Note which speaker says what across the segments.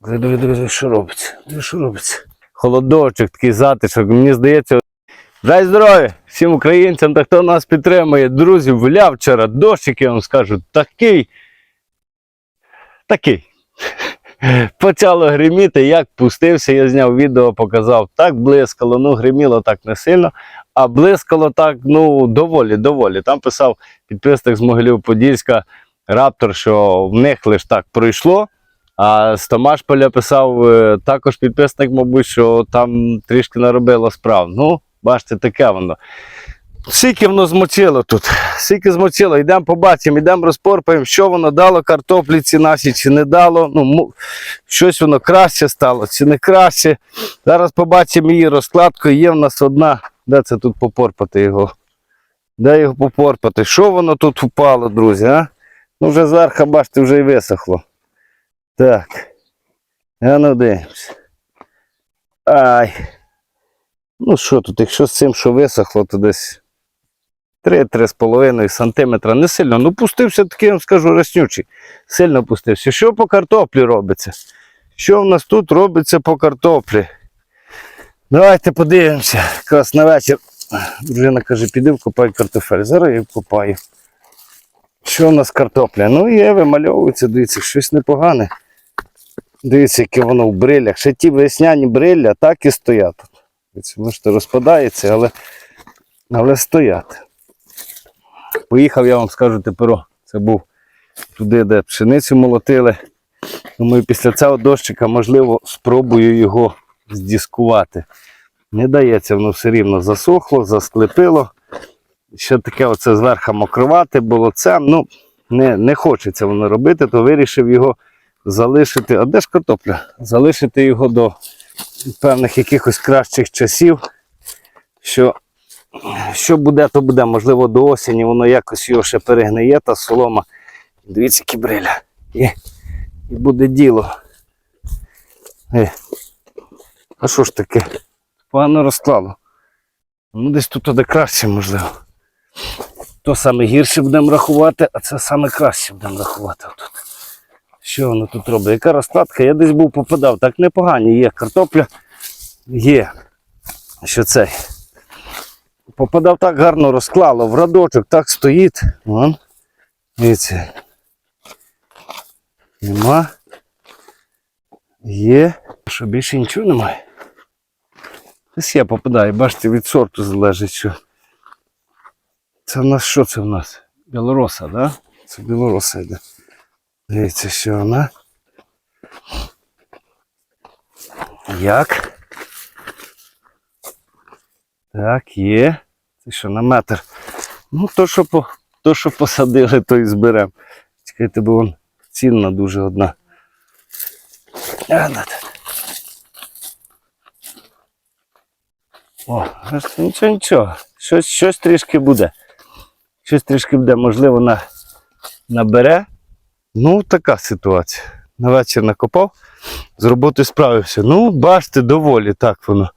Speaker 1: Диви, диви, що робиться? Що робиться? Холодочок, такий затишок. Мені здається. Дай здоров'я всім українцям та хто нас підтримує. Друзі, вляв вчора дощик, я вам скажу, такий. Такий. Почало гриміти, як пустився, я зняв відео, показав. Так блискало, ну гриміло так не сильно, а блискало так, ну, доволі, доволі. Там писав підписник з Могилів Подільська Раптор, що в них лише так пройшло. А з Томашполя писав е, також підписник, мабуть, що там трішки наробило справ. Ну, бачите, таке воно. Скільки воно змочило тут, скільки змочило, йдемо побачимо, йдемо розпорпаємо, що воно дало картопліці наші чи не дало. Ну, щось воно краще стало чи не краще. Зараз побачимо її розкладку. Є в нас одна. Де це тут попорпати його? Де його попорпати? Що воно тут упало, друзі? а? Ну вже зверху, бачите, вже і висохло. Так. А ну дивимось. Ай. Ну що тут, якщо з цим, що висохло, то десь 3-3,5 сантиметра. Не сильно. Ну пустився такий, я вам скажу, роснючий. Сильно пустився. Що по картоплі робиться? Що в нас тут робиться по картоплі? Давайте подивимося. Якраз на вечір. Дружина каже, піди вкопай картофель. Зараз я вкопаю. Що в нас картопля? Ну є, вимальовується, дивіться, щось непогане. Дивіться, яке воно в брилях. Ще ті весняні бриля так і стоять. Бачите, розпадається, але, але стоять. Поїхав, я вам скажу тепер. Це був туди, де пшеницю молотили. Думаю, після цього дощика, можливо, спробую його здіскувати. Не дається, воно все рівно засохло, засклепило. Ще таке оце зверху мокровате було це. Ну, не, не хочеться воно робити, то вирішив його залишити. А де ж картопля? Залишити його до певних якихось кращих часів. Що, що буде, то буде. Можливо, до осені воно якось його ще перегниє, та солома. Дивіться, які бриля. І, і буде діло. Е. А що ж таке? Погано розклало. Ну, десь тут буде краще, можливо. То саме гірше будемо рахувати, а це саме краще будемо рахувати. Отут. Що воно тут робить? Яка розкладка? Я десь був попадав. Так непогані є картопля. Є. Що цей? Попадав так гарно розклало, в радочок так стоїть. Вон. Дивіться. Нема. Є. Що більше нічого немає. Десь я попадаю, бачите, від сорту залежить, що. Це в нас що це в нас? Білороса, так? Да? Це білороса йде. Дивіться, що вона. Як? Так, є. Це що на метр. Ну, то, що, по, то, що посадили, то і зберемо. Чекайте, бо вон цінна дуже одна. О, нічого, нічого. Щось, щось трішки буде. Щось трішки буде, можливо, на, набере. Ну, така ситуація. На вечір накопав, з роботи справився. Ну, бачите, доволі так воно.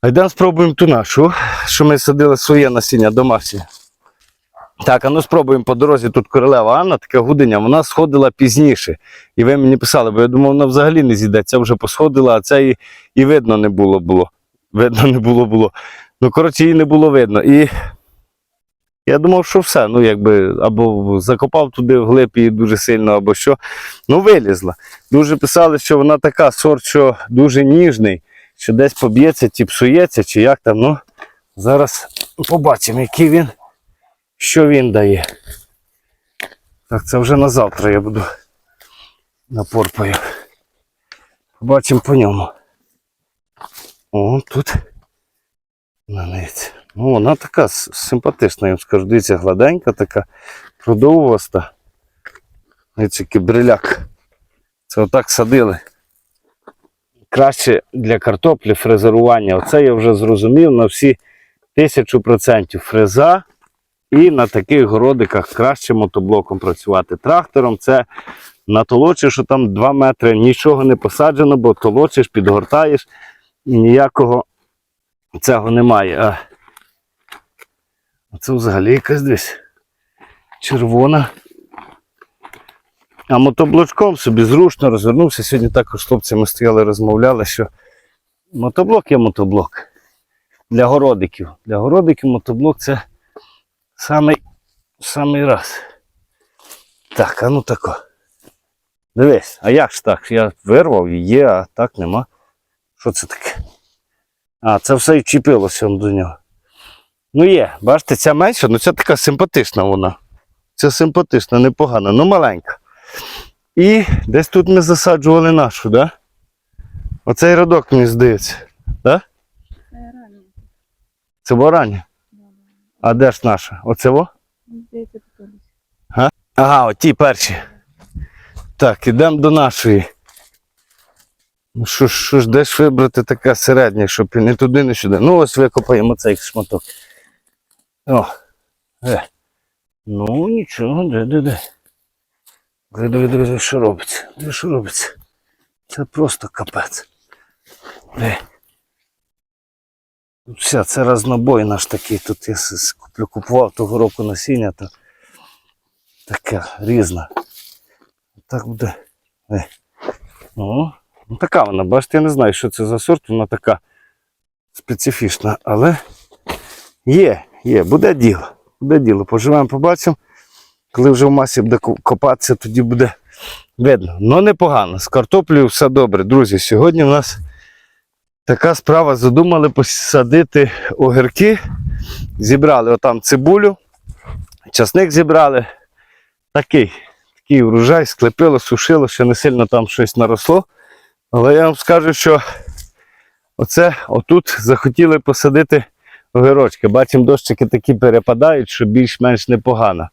Speaker 1: А йдемо спробуємо ту нашу, що ми садили своє насіння домашнє. Так, а ну спробуємо по дорозі тут королева Анна, така гудиня, вона сходила пізніше. І ви мені писали, бо я думав, вона взагалі не зійде. Ця вже посходила, а це і, і видно не було було. Видно не було було. Ну, коротше, її не було видно. І я думав, що все. Ну, якби або закопав туди в глиб її дуже сильно, або що. Ну, вилізла. Дуже писали, що вона така сорт, що дуже ніжний, що десь поб'ється, чи псується, чи як там. Ну, зараз побачимо, який він, що він дає. Так, це вже на завтра я буду напорпаю. Побачимо по ньому. О, тут. Нанець. Ну, вона така симпатична, я вам скажу. Дивіться, гладенька така, продовгоста. Дивіться, який. Це отак садили. Краще для картоплі фрезерування. Оце я вже зрозумів на всі тисячу процентів фреза. І на таких городиках краще мотоблоком працювати. Трактором це натолочиш, що там 2 метри, нічого не посаджено, бо толочиш, підгортаєш і ніякого цього немає. Це взагалі якась десь червона. А мотоблочком собі зручно розвернувся. Сьогодні також з хлопцями стояли, розмовляли, що мотоблок є мотоблок для городиків. Для городиків мотоблок це самий, самий раз. Так, а ну тако. Дивись, а як ж так? Я вирвав і є, а так нема. Що це таке? А, це все і чіпилося до нього. Ну є, бачите, ця менша, ну ця така симпатична вона. Це симпатична, непогана, ну маленька. І десь тут ми засаджували нашу, да? Оцей родок, мені здається. Да?
Speaker 2: Це раннє.
Speaker 1: Це барання. А де ж наша? Оце во?
Speaker 2: Здається.
Speaker 1: Ага, оті перші. Так, ідемо до нашої. Ну що ж, де ж вибрати таке середнє, щоб і не туди, не сюди. Ну, ось викопаємо цей шматок. О. Е. Ну, нічого, де, де, де. Диви, диви, що робиться. Диви, що робиться. Це просто капець. Де. Все, це разнобой наш такий. Тут я куплю, купував того року насіння, то таке різне. Так буде. Е. О, ну така вона, бачите, я не знаю, що це за сорт, вона така специфічна, але є, є, буде діло. Буде діло. Поживемо, побачимо. Коли вже в масі буде копатися, тоді буде видно. Ну непогано. З картоплею все добре. Друзі, сьогодні в нас така справа. Задумали посадити огірки. Зібрали отам цибулю, часник зібрали. Такий, такий врожай, склепило, сушило, ще не сильно там щось наросло. Але я вам скажу, що оце отут захотіли посадити огірочки. Бачимо, дощики такі перепадають, що більш-менш непогано.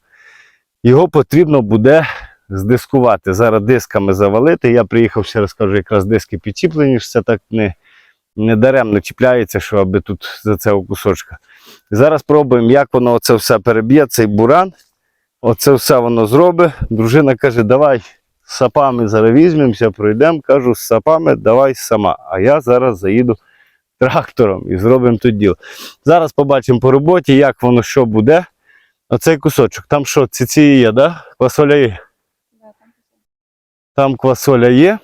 Speaker 1: Його потрібно буде здискувати. Зараз дисками завалити. Я приїхав, ще раз кажу, якраз диски підчіплені, що це так не, не даремно чіпляється, що аби тут за цього кусочка. Зараз пробуємо, як воно оце все переб'є, цей буран. Оце все воно зробить. Дружина каже, давай з сапами зараз візьмемося, пройдемо. Кажу, з сапами давай сама. А я зараз заїду трактором і зробимо тут діло. Зараз побачимо по роботі, як воно що буде. Оцей кусочок. Там що, ціці є, да? Квасоля є.
Speaker 2: Там.
Speaker 1: Там квасоля є.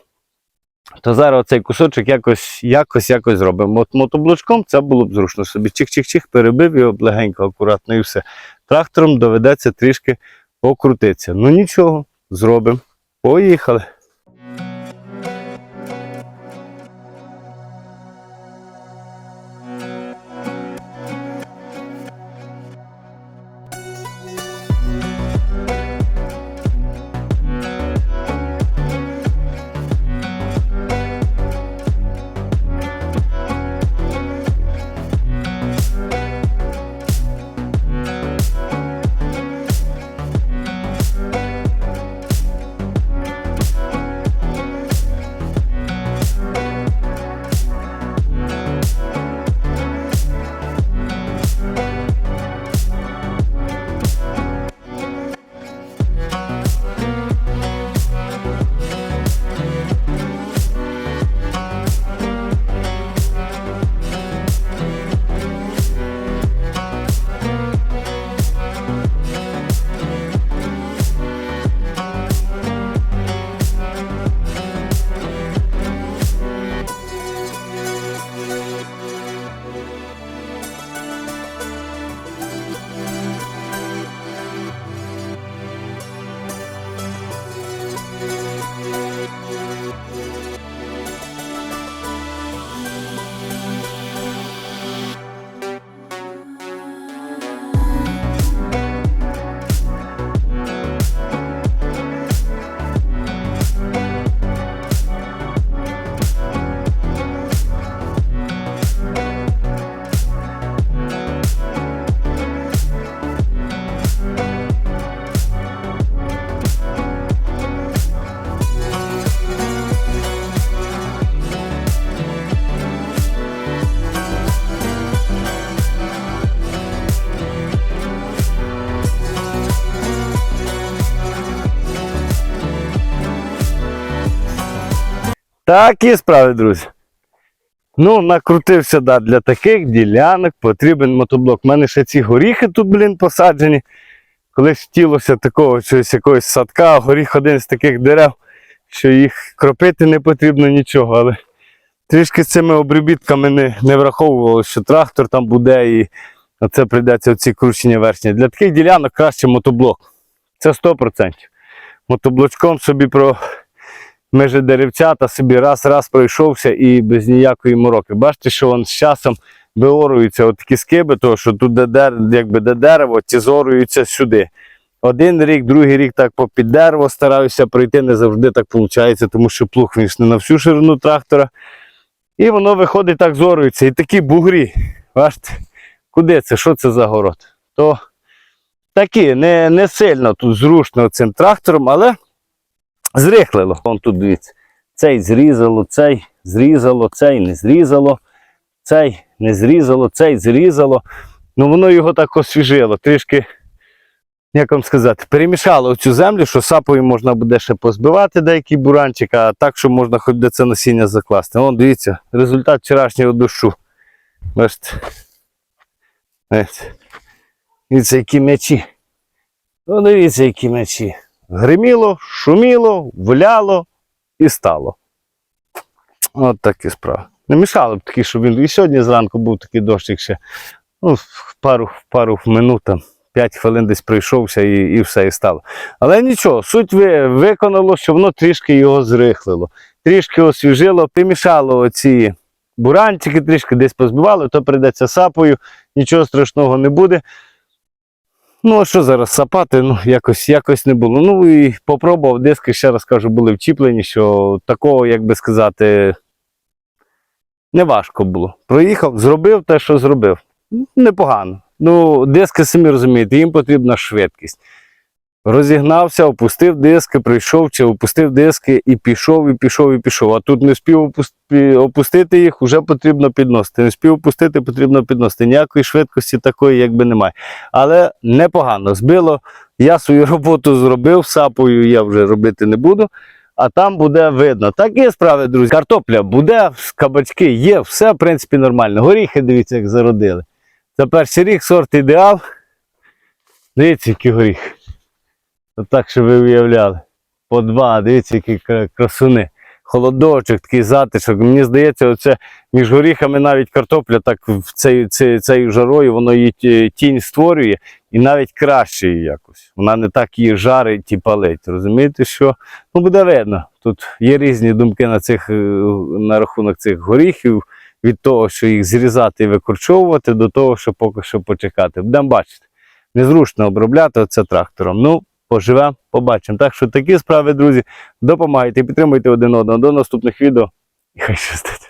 Speaker 1: То зараз оцей кусочок якось, якось, якось зробимо. От мотоблочком це було б зручно собі. Чих-чих-чих, перебив його легенько, акуратно і все. Трактором доведеться трішки покрутитися. Ну нічого, зробимо. Поїхали. Такі справи, друзі. Ну, накрутився да, для таких ділянок потрібен мотоблок. У мене ще ці горіхи тут, блін, посаджені. Колись хотілося такого щось якогось садка, горіх один з таких дерев, що їх кропити не потрібно нічого, але трішки з цими обробітками не, не враховувалося, що трактор там буде і оце прийдеться оці кручення верхні. Для таких ділянок краще мотоблок. Це 100%. Мотоблочком собі про межі деревцята собі раз-раз пройшовся і без ніякої мороки. Бачите, що він з часом виоруються такі скиби, того що тут де, якби де дерево, ці зоруються сюди. Один рік, другий рік так попід дерево стараюся пройти, не завжди так виходить, тому що плуг він не на всю ширину трактора. І воно виходить так зорується. І такі бугрі. Бачите, куди це? Що це за город? То такі, не, не сильно тут зручно цим трактором, але зрихлило. Вон тут дивіться. Цей зрізало, цей зрізало, цей не зрізало, цей не зрізало, цей зрізало. Ну воно його так освіжило, трішки, як вам сказати, перемішало цю землю, що сапою можна буде ще позбивати деякий буранчик, а так, що можна хоч де це насіння закласти. Вон, дивіться, результат вчорашнього дощу. Бачите. Дивіться. Які м'ячі. Ну, дивіться, які м'ячі. Гриміло, шуміло, валяло і стало. От такі справи. Не мішало б такі, щоб він. І сьогодні зранку був такий дощик ще. Ну, пару, пару минут, там, 5 хвилин десь пройшовся і, і все і стало. Але нічого, суть ви, виконало, що воно трішки його зрихлило, трішки освіжило, примішало оці буранчики, трішки десь позбивало, то прийдеться сапою, нічого страшного не буде. Ну, а що зараз сапати? Ну, якось, якось не було. Ну і попробував диски, ще раз кажу, були вчіплені, що такого, як би сказати, не важко було. Проїхав, зробив те, що зробив. Непогано. Ну, диски, самі розумієте, їм потрібна швидкість. Розігнався, опустив диски, прийшов чи опустив диски і пішов, і пішов, і пішов. А тут не спів опустити їх, вже потрібно підносити. Не спів опустити, потрібно підносити. Ніякої швидкості такої, якби немає. Але непогано збило. Я свою роботу зробив, сапою я вже робити не буду. А там буде видно. Такі справи, друзі. Картопля буде, кабачки є, все в принципі нормально. Горіхи, дивіться, як зародили. Це перший рік, сорт ідеал. Дивіться, який горіх. Так, щоб ви уявляли. По два, дивіться, які красуни. Холодочок, такий затишок. Мені здається, оце між горіхами навіть картопля так в цей, цей, цією жарою, воно її тінь створює і навіть краще її якось. Вона не так її жарить і палить. Розумієте, що ну буде видно. Тут є різні думки на, цих, е, на рахунок цих горіхів, від того, що їх зрізати і викорчовувати, до того, що поки що почекати. Будемо бачити. Незручно обробляти оце трактором. Ну, поживемо, побачимо. Так що такі справи, друзі, допомагайте, підтримуйте один одного. До наступних відео і хай щастить.